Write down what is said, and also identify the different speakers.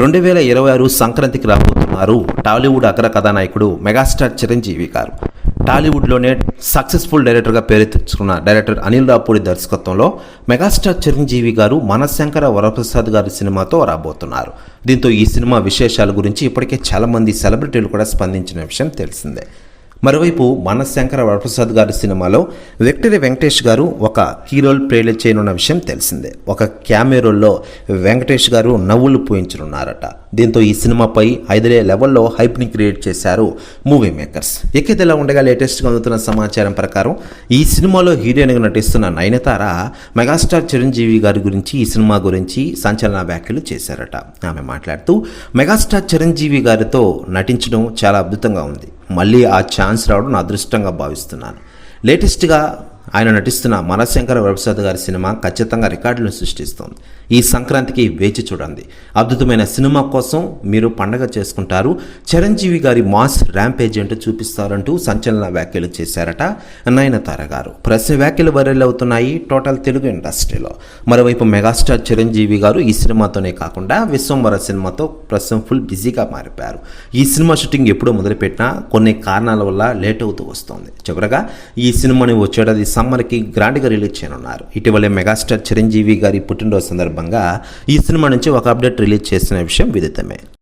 Speaker 1: రెండు వేల ఇరవై ఆరు సంక్రాంతికి రాబోతున్నారు టాలీవుడ్ అగ్ర కథానాయకుడు మెగాస్టార్ చిరంజీవి గారు. టాలీవుడ్లోనే సక్సెస్ఫుల్ డైరెక్టర్గా పేరు తెచ్చుకున్న డైరెక్టర్ అనిల్ రాపూడి దర్శకత్వంలో మెగాస్టార్ చిరంజీవి గారు మనశంకర వరప్రసాద్ గారి సినిమాతో రాబోతున్నారు. దీంతో ఈ సినిమా విశేషాల గురించి ఇప్పటికే చాలామంది సెలబ్రిటీలు కూడా స్పందించిన విషయం తెలిసిందే. మరోవైపు మనశంకర వరప్రసాద్ గారి సినిమాలో విక్టరీ వెంకటేష్ గారు ఒక కీ రోల్ చేయనున్న విషయం తెలిసిందే. ఒక క్యామెరోల్లో వెంకటేష్ గారు నవ్వులు పూయించనున్నారట. దీంతో ఈ సినిమాపై ఐదులే లెవెల్లో హైప్ని క్రియేట్ చేశారు మూవీ మేకర్స్. ఇక ఉండగా లేటెస్ట్గా అందుతున్న సమాచారం ప్రకారం ఈ సినిమాలో హీరోయిన్గా నటిస్తున్న నయనతార మెగాస్టార్ చిరంజీవి గారి గురించి ఈ సినిమా గురించి సంచలన వ్యాఖ్యలు చేశారట. ఆమె మాట్లాడుతూ మెగాస్టార్ చిరంజీవి గారితో నటించడం చాలా అద్భుతంగా ఉంది. మళ్ళీ ఆ ఛాన్స్ రావడం నా అదృష్టంగా భావిస్తున్నాను. లేటెస్ట్గా ఆయన నటిస్తున్న మనశంకర వరప్రసాద్ గారి సినిమా ఖచ్చితంగా రికార్డులను సృష్టిస్తోంది. ఈ సంక్రాంతికి వేచి చూడండి. అద్భుతమైన సినిమా కోసం మీరు పండగ చేసుకుంటారు. చిరంజీవి గారి మాస్ ర్యాంపేజ్ ఏజెంట్ చూపిస్తారంటూ సంచలన వ్యాఖ్యలు చేశారట నయనతార గారు. ప్రస్తుత వ్యాఖ్యలు వైరల్ అవుతున్నాయి టోటల్ తెలుగు ఇండస్ట్రీలో. మరోవైపు మెగాస్టార్ చిరంజీవి గారు ఈ సినిమాతోనే కాకుండా విశ్వంవర సినిమాతో ప్రస్తుతం ఫుల్ బిజీగా మారిపోయారు. ఈ సినిమా షూటింగ్ ఎప్పుడో మొదలుపెట్టినా కొన్ని కారణాల వల్ల లేట్ అవుతూ వస్తోంది. చివరగా ఈ సినిమాని వచ్చేటది సమ్మర్కి గ్రాండ్గా రిలీజ్ చేయనున్నారు. ఇటీవలే మెగాస్టార్ చిరంజీవి గారి పుట్టినరోజు సందర్భంగా ఈ సినిమా నుంచి ఒక అప్డేట్ రిలీజ్ చేసిన విషయం విదితమే.